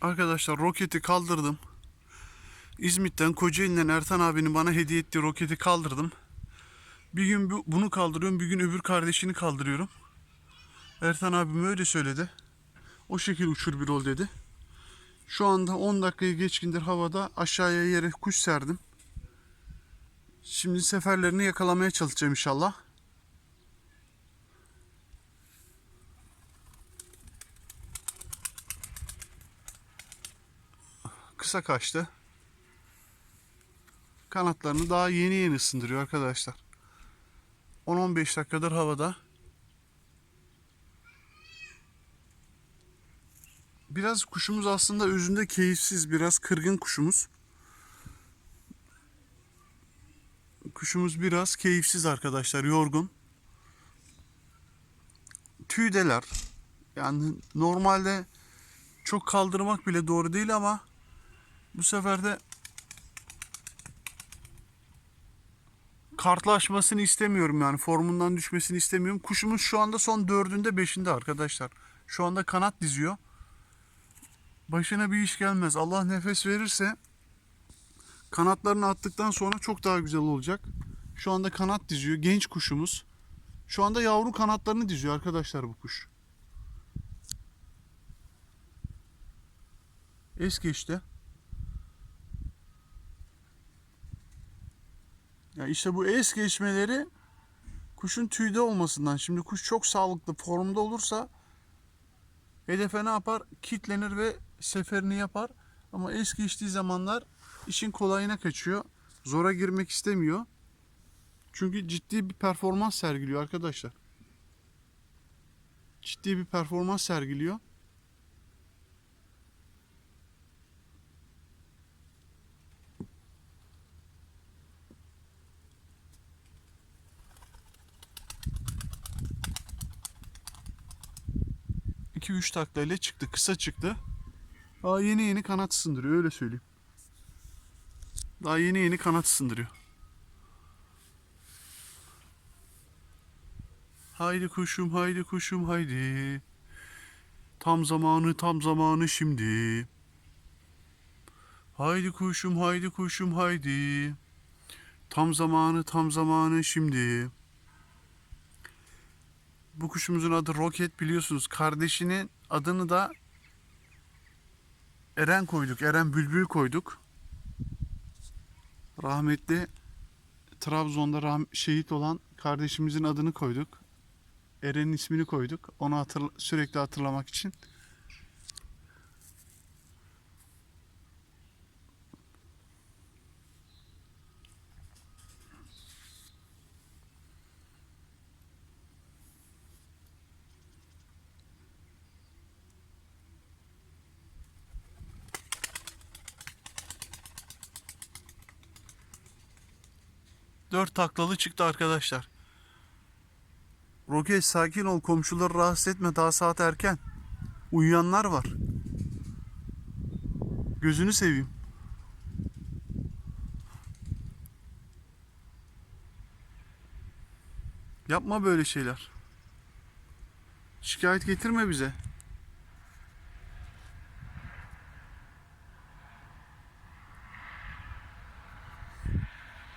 Arkadaşlar roketi kaldırdım. İzmit'ten Kocaeli'nden Ertan abinin bana hediye ettiği roketi kaldırdım. Bir gün bu- bunu kaldırıyorum, bir gün öbür kardeşini kaldırıyorum. Ertan abim öyle söyledi. O şekil uçur bir ol dedi. Şu anda 10 dakikayı geçkindir havada aşağıya yere kuş serdim. Şimdi seferlerini yakalamaya çalışacağım inşallah. Kısa kaçtı. Kanatlarını daha yeni yeni ısındırıyor arkadaşlar. 10-15 dakikadır havada. Biraz kuşumuz aslında özünde keyifsiz, biraz kırgın kuşumuz. Kuşumuz biraz keyifsiz arkadaşlar, yorgun. Tüydeler. Yani normalde çok kaldırmak bile doğru değil ama bu sefer de kartlaşmasını istemiyorum yani formundan düşmesini istemiyorum. Kuşumuz şu anda son dördünde beşinde arkadaşlar. Şu anda kanat diziyor. Başına bir iş gelmez. Allah nefes verirse kanatlarını attıktan sonra çok daha güzel olacak. Şu anda kanat diziyor. Genç kuşumuz. Şu anda yavru kanatlarını diziyor arkadaşlar bu kuş. Es geçti. Ya işte bu es geçmeleri kuşun tüyde olmasından. Şimdi kuş çok sağlıklı formda olursa hedefe ne yapar? Kitlenir ve seferini yapar. Ama es geçtiği zamanlar işin kolayına kaçıyor. Zora girmek istemiyor. Çünkü ciddi bir performans sergiliyor arkadaşlar. Ciddi bir performans sergiliyor. İki üç taklayla çıktı. Kısa çıktı. Daha yeni yeni kanat ısındırıyor öyle söyleyeyim. Daha yeni yeni kanat ısındırıyor. Haydi kuşum haydi kuşum haydi. Tam zamanı tam zamanı şimdi. Haydi kuşum haydi kuşum haydi. Tam zamanı tam zamanı şimdi. Bu kuşumuzun adı Roket biliyorsunuz. Kardeşinin adını da Eren koyduk. Eren Bülbül koyduk. Rahmetli Trabzon'da rahm- şehit olan kardeşimizin adını koyduk. Eren'in ismini koyduk. Onu hatırla- sürekli hatırlamak için. Taklalı çıktı arkadaşlar. Roket sakin ol komşuları rahatsız etme daha saat erken. Uyuyanlar var. Gözünü seveyim. Yapma böyle şeyler. Şikayet getirme bize.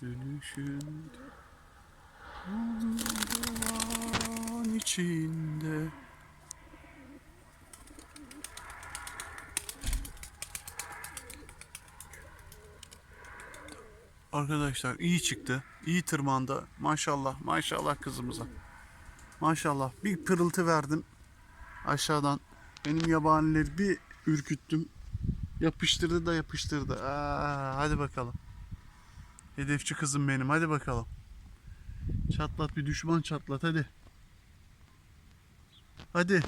Gülüşün Zaman içinde Arkadaşlar iyi çıktı. iyi tırmandı. Maşallah maşallah kızımıza. Maşallah bir pırıltı verdim aşağıdan. Benim yabanileri bir ürküttüm. Yapıştırdı da yapıştırdı. Aa, hadi bakalım. Hedefçi kızım benim hadi bakalım. Çatlat bir düşman çatlat hadi. Hadi.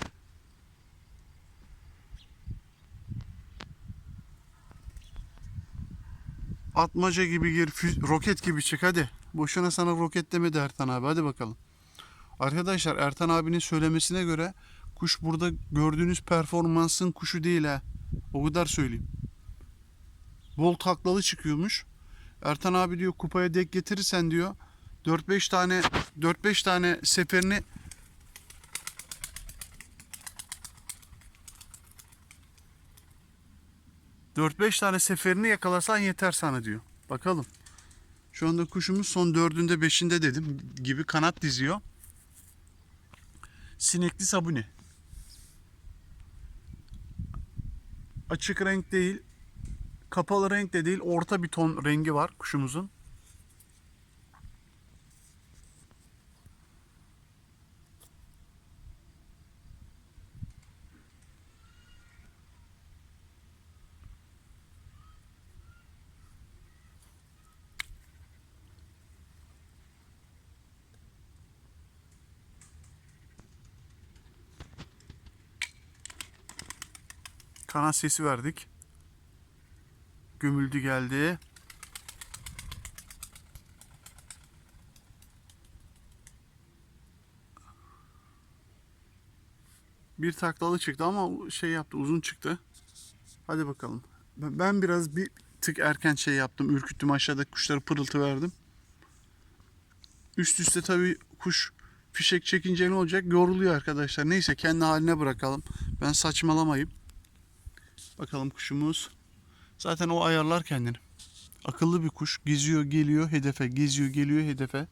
Atmaca gibi gir, roket gibi çık hadi. Boşuna sana roket demedi Ertan abi. Hadi bakalım. Arkadaşlar Ertan abinin söylemesine göre kuş burada gördüğünüz performansın kuşu değil ha. O kadar söyleyeyim. Bol taklalı çıkıyormuş. Ertan abi diyor kupaya dek getirirsen diyor 4-5 tane 4-5 tane seferini Dört beş tane seferini yakalasan yeter sana diyor. Bakalım. Şu anda kuşumuz son dördünde beşinde dedim gibi kanat diziyor. Sinekli sabuni. Açık renk değil, kapalı renk de değil, orta bir ton rengi var kuşumuzun. Kanat sesi verdik. Gömüldü geldi. Bir taklalı çıktı ama şey yaptı uzun çıktı. Hadi bakalım. Ben biraz bir tık erken şey yaptım. Ürküttüm aşağıdaki kuşları pırıltı verdim. Üst üste tabii kuş fişek çekince ne olacak? Yoruluyor arkadaşlar. Neyse kendi haline bırakalım. Ben saçmalamayayım. Bakalım kuşumuz. Zaten o ayarlar kendini. Akıllı bir kuş. Geziyor geliyor hedefe. Geziyor geliyor hedefe.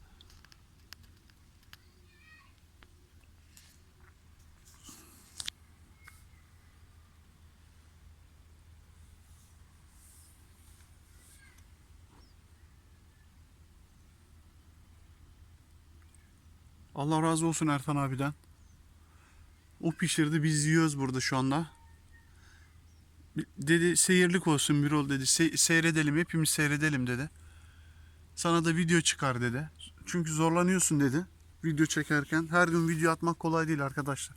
Allah razı olsun Ertan abiden. O pişirdi biz yiyoruz burada şu anda. Dedi seyirlik olsun bir ol dedi. Se- seyredelim hepimiz seyredelim dedi. Sana da video çıkar dedi. Çünkü zorlanıyorsun dedi. Video çekerken. Her gün video atmak kolay değil arkadaşlar.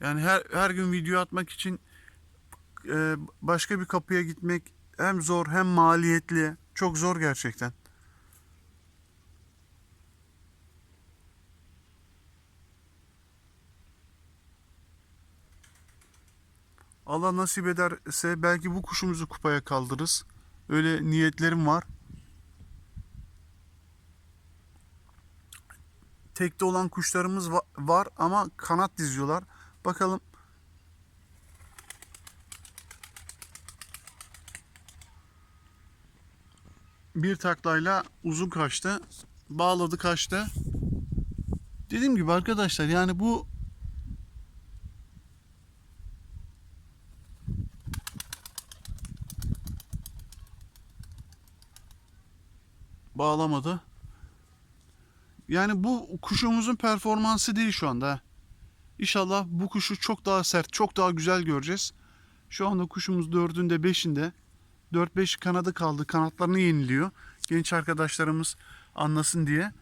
Yani her, her gün video atmak için e, başka bir kapıya gitmek hem zor hem maliyetli. Çok zor gerçekten. Allah nasip ederse belki bu kuşumuzu kupaya kaldırırız. Öyle niyetlerim var. Tekte olan kuşlarımız va- var ama kanat diziyorlar. Bakalım bir taklayla uzun kaçtı. Bağladı kaçtı. Dediğim gibi arkadaşlar yani bu bağlamadı. Yani bu kuşumuzun performansı değil şu anda. İnşallah bu kuşu çok daha sert, çok daha güzel göreceğiz. Şu anda kuşumuz dördünde, beşinde. 4-5 kanadı kaldı. Kanatlarını yeniliyor. Genç arkadaşlarımız anlasın diye.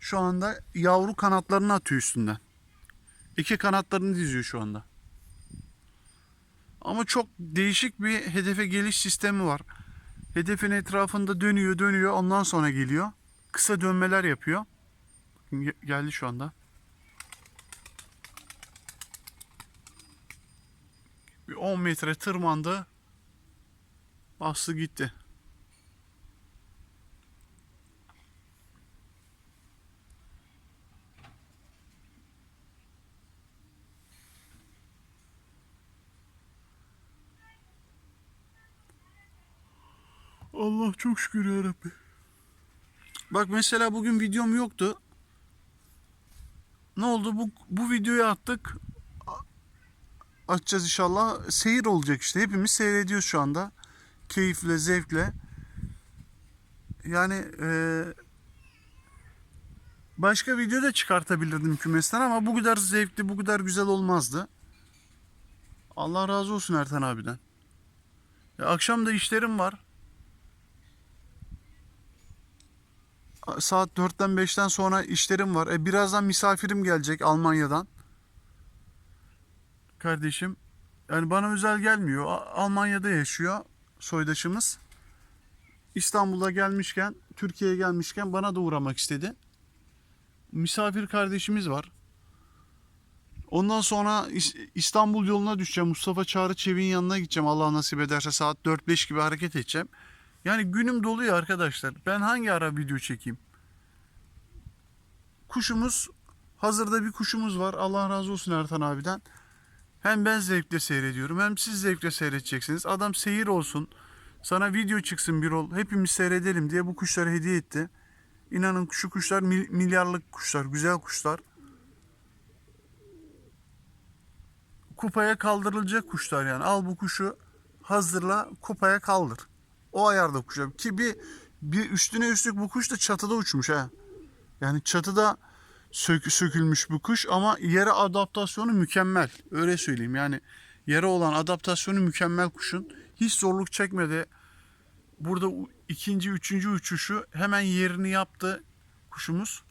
Şu anda yavru kanatlarını atıyor üstünden. İki kanatlarını diziyor şu anda. Ama çok değişik bir hedefe geliş sistemi var. Hedefin etrafında dönüyor dönüyor ondan sonra geliyor. Kısa dönmeler yapıyor. Ge- Geldi şu anda. Bir 10 metre tırmandı. Bastı gitti. Allah çok şükür ya Rabbi. Bak mesela bugün videom yoktu. Ne oldu? Bu, bu videoyu attık. A- Açacağız inşallah. Seyir olacak işte. Hepimiz seyrediyoruz şu anda. Keyifle, zevkle. Yani eee başka video da çıkartabilirdim kümesten ama bu kadar zevkli, bu kadar güzel olmazdı. Allah razı olsun Ertan abiden. Ya akşam da işlerim var. Saat 4'ten 5'ten sonra işlerim var. E birazdan misafirim gelecek Almanya'dan. kardeşim. Yani bana özel gelmiyor. Almanya'da yaşıyor soydaşımız. İstanbul'a gelmişken, Türkiye'ye gelmişken bana da uğramak istedi. Misafir kardeşimiz var. Ondan sonra İs- İstanbul yoluna düşeceğim. Mustafa Çağrı Çevik'in yanına gideceğim. Allah nasip ederse saat 4-5 gibi hareket edeceğim. Yani günüm doluyor arkadaşlar. Ben hangi ara video çekeyim? Kuşumuz hazırda bir kuşumuz var. Allah razı olsun Ertan abiden. Hem ben zevkle seyrediyorum hem siz zevkle seyredeceksiniz. Adam seyir olsun. Sana video çıksın bir ol. Hepimiz seyredelim diye bu kuşları hediye etti. İnanın şu kuşlar mil- milyarlık kuşlar, güzel kuşlar. Kupaya kaldırılacak kuşlar yani. Al bu kuşu hazırla kupaya kaldır. O ayarda kuşlar. Ki bir, bir üstüne üstlük bu kuş da çatıda uçmuş ha. Yani çatıda sök, sökülmüş bu kuş ama yere adaptasyonu mükemmel. Öyle söyleyeyim yani yere olan adaptasyonu mükemmel kuşun. Hiç zorluk çekmedi. Burada ikinci, üçüncü uçuşu hemen yerini yaptı kuşumuz.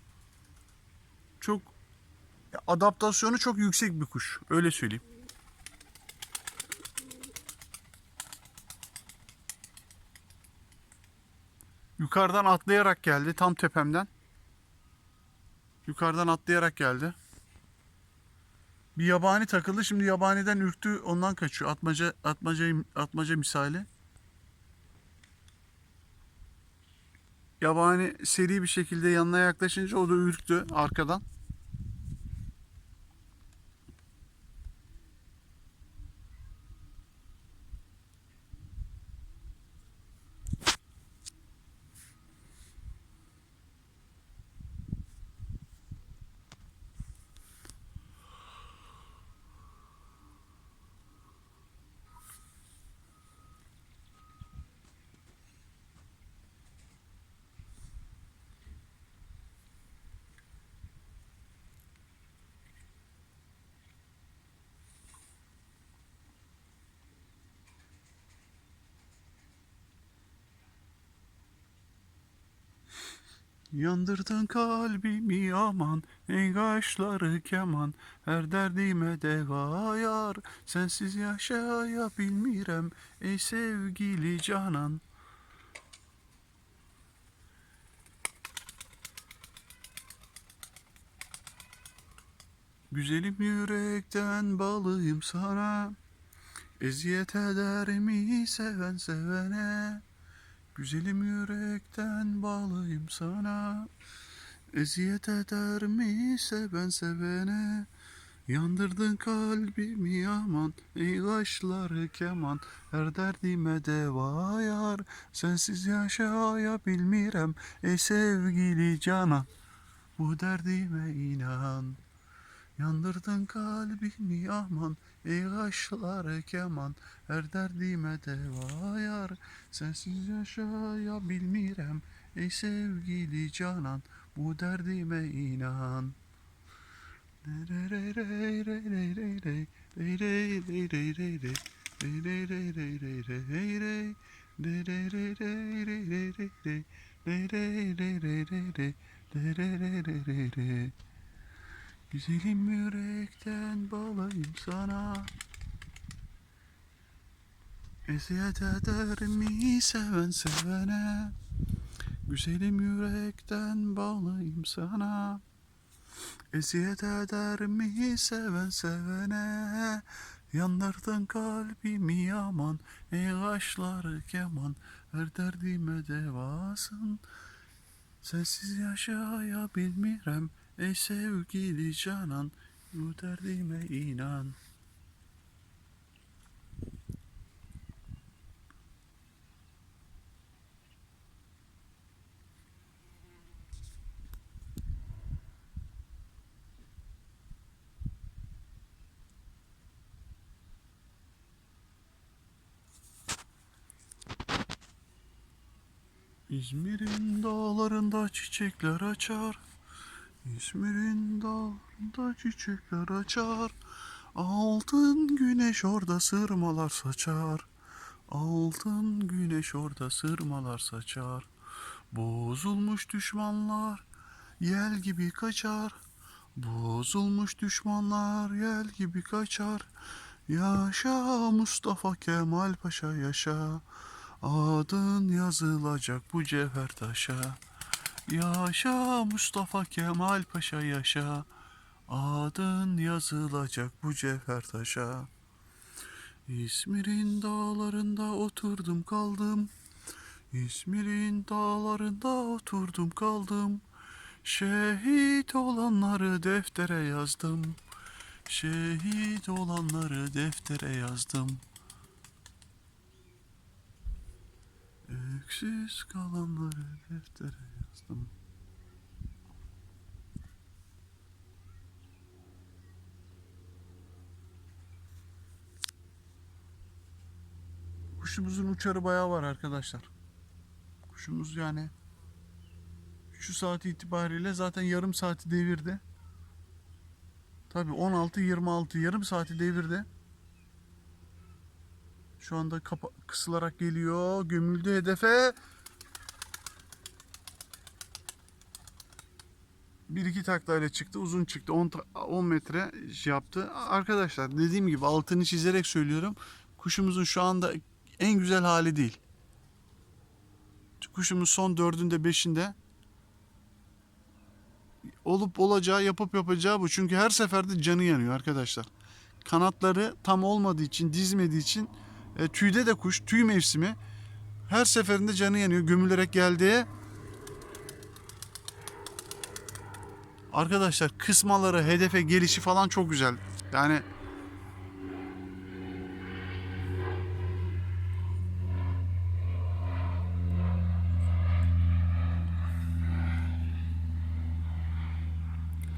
Çok adaptasyonu çok yüksek bir kuş. Öyle söyleyeyim. Yukarıdan atlayarak geldi tam tepemden. Yukarıdan atlayarak geldi. Bir yabani takıldı. Şimdi yabaniden ürktü. Ondan kaçıyor. Atmaca atmaca atmaca misali. Yabani seri bir şekilde yanına yaklaşınca o da ürktü arkadan. Yandırdın kalbimi aman Ey kaşları keman. Her derdime deva yar Sensiz yaşayabilmirem Ey sevgili canan. Güzelim yürekten balıyım sana Eziyet eder mi seven sevene Güzelim yürekten bağlıyım sana. Eziyet eder mi seven sevene. Yandırdın kalbimi aman Ey kaşları keman. Her derdime deva yar Sensiz yaşayabilmirem. Ey sevgili canan Bu derdime inan Yandırdın kalbimi aman Ey kaşları keman Her derdime deva yar Sensiz yaşayabilmirem Ey sevgili canan Bu derdime inan Güzelim yürekten balayım sana. Eziyet eder mi seven sevene? Güzelim yürekten bağlıyım sana. Eziyet eder mi seven sevene? Yandırdın kalbimi aman Ey kaşları keman. Her derdime devasın. Sensiz yaşayabilmirem Ey sevgili canan Bu derdime inan İzmir'in dağlarında çiçekler açar. İzmir'in dağlarında çiçekler açar. Altın güneş orada sırmalar saçar. Altın güneş orada sırmalar saçar. Bozulmuş düşmanlar yel gibi kaçar. Bozulmuş düşmanlar yel gibi kaçar. Yaşa Mustafa Kemal Paşa yaşa. Adın yazılacak bu cevher taşa. Yaşa Mustafa Kemal Paşa yaşa. Adın yazılacak bu cevher taşa. İzmir'in dağlarında oturdum kaldım. İzmir'in dağlarında oturdum kaldım. Şehit olanları deftere yazdım. Şehit olanları deftere yazdım. Öksüz kalanları deftere yazdım. Kuşumuzun uçarı bayağı var arkadaşlar. Kuşumuz yani şu saat itibariyle zaten yarım saati devirdi. Tabi 16-26 yarım saati devirdi. Şu anda kısılarak geliyor. Gömüldü hedefe. Bir iki taklayla çıktı. Uzun çıktı. 10, ta- 10 metre şey yaptı. Arkadaşlar dediğim gibi altını çizerek söylüyorum. Kuşumuzun şu anda en güzel hali değil. Kuşumuz son dördünde beşinde olup olacağı yapıp yapacağı bu. Çünkü her seferde canı yanıyor arkadaşlar. Kanatları tam olmadığı için dizmediği için e, tüyde de kuş tüy mevsimi her seferinde canı yanıyor gömülerek geldiği. Arkadaşlar kısmaları hedefe gelişi falan çok güzel. Yani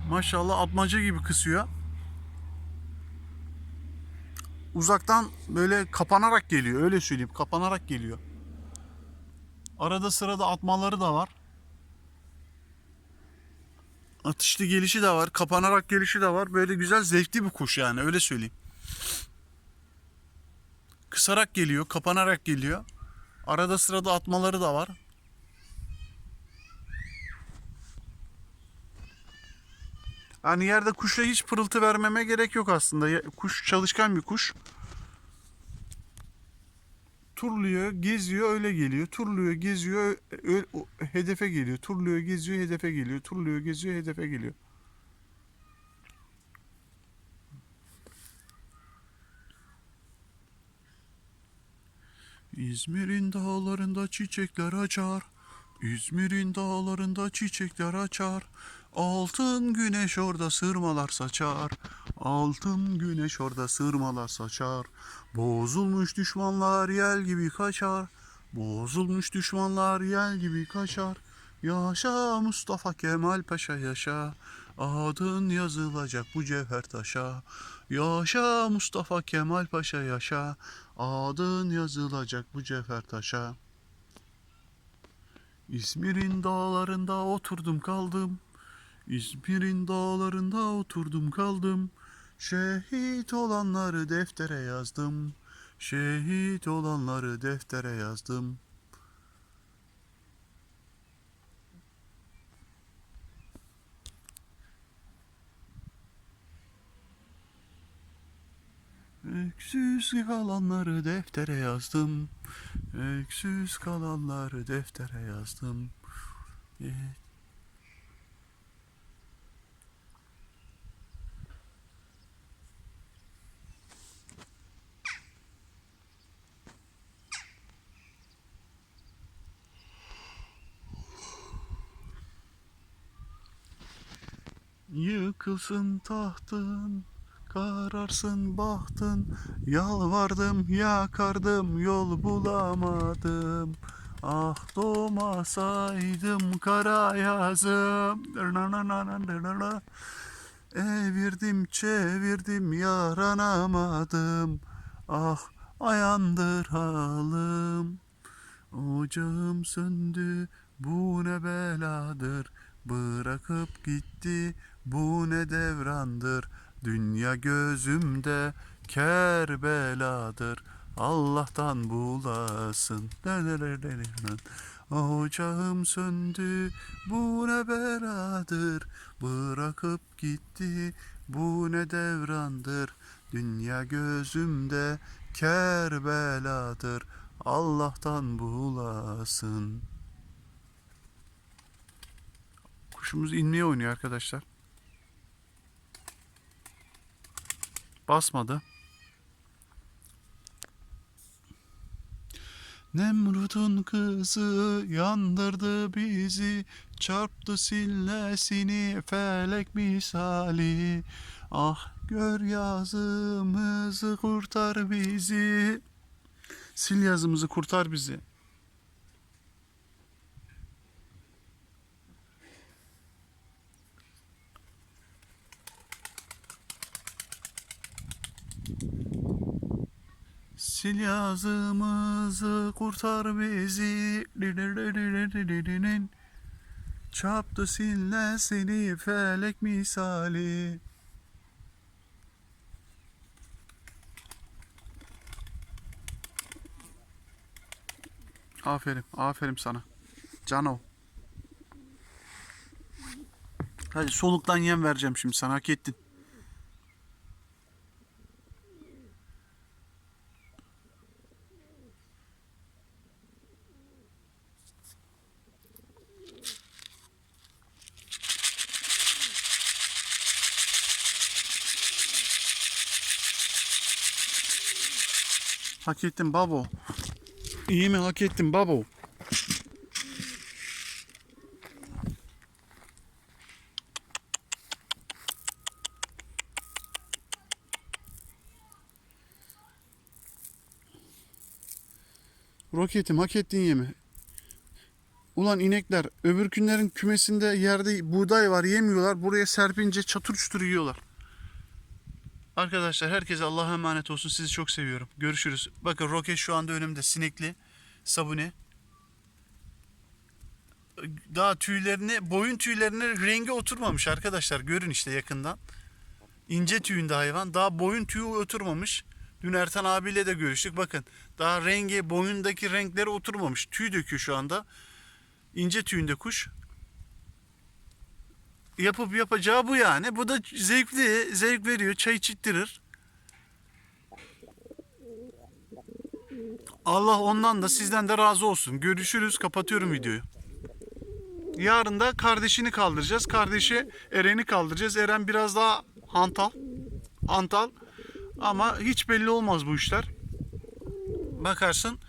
Maşallah atmaca gibi kısıyor. Uzaktan böyle kapanarak geliyor öyle söyleyeyim kapanarak geliyor. Arada sırada atmaları da var. Atışlı gelişi de var, kapanarak gelişi de var. Böyle güzel zevkli bir kuş yani öyle söyleyeyim. Kısarak geliyor, kapanarak geliyor. Arada sırada atmaları da var. Hani yerde kuşa hiç pırıltı vermeme gerek yok aslında. Kuş çalışkan bir kuş. Turluyor, geziyor, öyle geliyor. Turluyor, geziyor, ö- o- hedefe geliyor. Turluyor, geziyor, hedefe geliyor. Turluyor, geziyor, hedefe geliyor. İzmir'in dağlarında çiçekler açar. İzmir'in dağlarında çiçekler açar. Altın güneş orada sırmalar saçar. Altın güneş orada sırmalar saçar. Bozulmuş düşmanlar yel gibi kaçar. Bozulmuş düşmanlar yel gibi kaçar. Yaşa Mustafa Kemal Paşa yaşa. Adın yazılacak bu cevher taşa. Yaşa Mustafa Kemal Paşa yaşa. Adın yazılacak bu cevher taşa. İzmir'in dağlarında oturdum kaldım. İzmir'in dağlarında oturdum kaldım. Şehit olanları deftere yazdım. Şehit olanları deftere yazdım. Öksüz kalanları deftere yazdım. Öksüz kalanları deftere yazdım. Eh, Yıkılsın tahtın, kararsın bahtın. Yalvardım, yakardım, yol bulamadım. Ah doğmasaydım kara yazım. Evirdim çevirdim yaranamadım. Ah ayandır halim. Ocağım söndü bu ne beladır Bırakıp gitti bu ne devrandır Dünya gözümde Kerbeladır. Allah'tan bulasın. Ocağım söndü. Bu ne beladır? Bırakıp gitti. Bu ne devrandır? Dünya gözümde kerbeladır. Allah'tan bulasın. Kuşumuz inmeye oynuyor arkadaşlar. Basmadı. Nemrut'un kızı yandırdı bizi Çarptı sillesini felek misali. Ah gör yazımızı kurtar bizi. Sil yazımızı kurtar bizi Sil yazımızı kurtar bizi. Çarptı sille seni felek misali. Aferin, aferin sana. Cano. Hadi soluktan yem vereceğim şimdi sana. Hak ettin. Hak ettin babo. İyi mi hak ettin babo? Roketim hak ettin yemi. Ulan inekler öbür günlerin kümesinde yerde buğday var yemiyorlar. Buraya serpince çatır çutur yiyorlar. Arkadaşlar herkese Allah'a emanet olsun. Sizi çok seviyorum. Görüşürüz. Bakın roket şu anda önümde sinekli sabuni. Daha tüylerini, boyun tüylerine rengi oturmamış arkadaşlar. Görün işte yakından. İnce tüyünde hayvan. Daha boyun tüyü oturmamış. Dün Ertan abiyle de görüştük. Bakın daha rengi, boyundaki renkleri oturmamış. Tüy döküyor şu anda. İnce tüyünde kuş. Yapıp yapacağı bu yani. Bu da zevkli, zevk veriyor. Çay içittirir. Allah ondan da sizden de razı olsun. Görüşürüz. Kapatıyorum videoyu. Yarın da kardeşini kaldıracağız. Kardeşi Eren'i kaldıracağız. Eren biraz daha hantal. Antal. Ama hiç belli olmaz bu işler. Bakarsın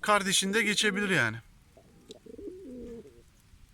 kardeşinde geçebilir yani.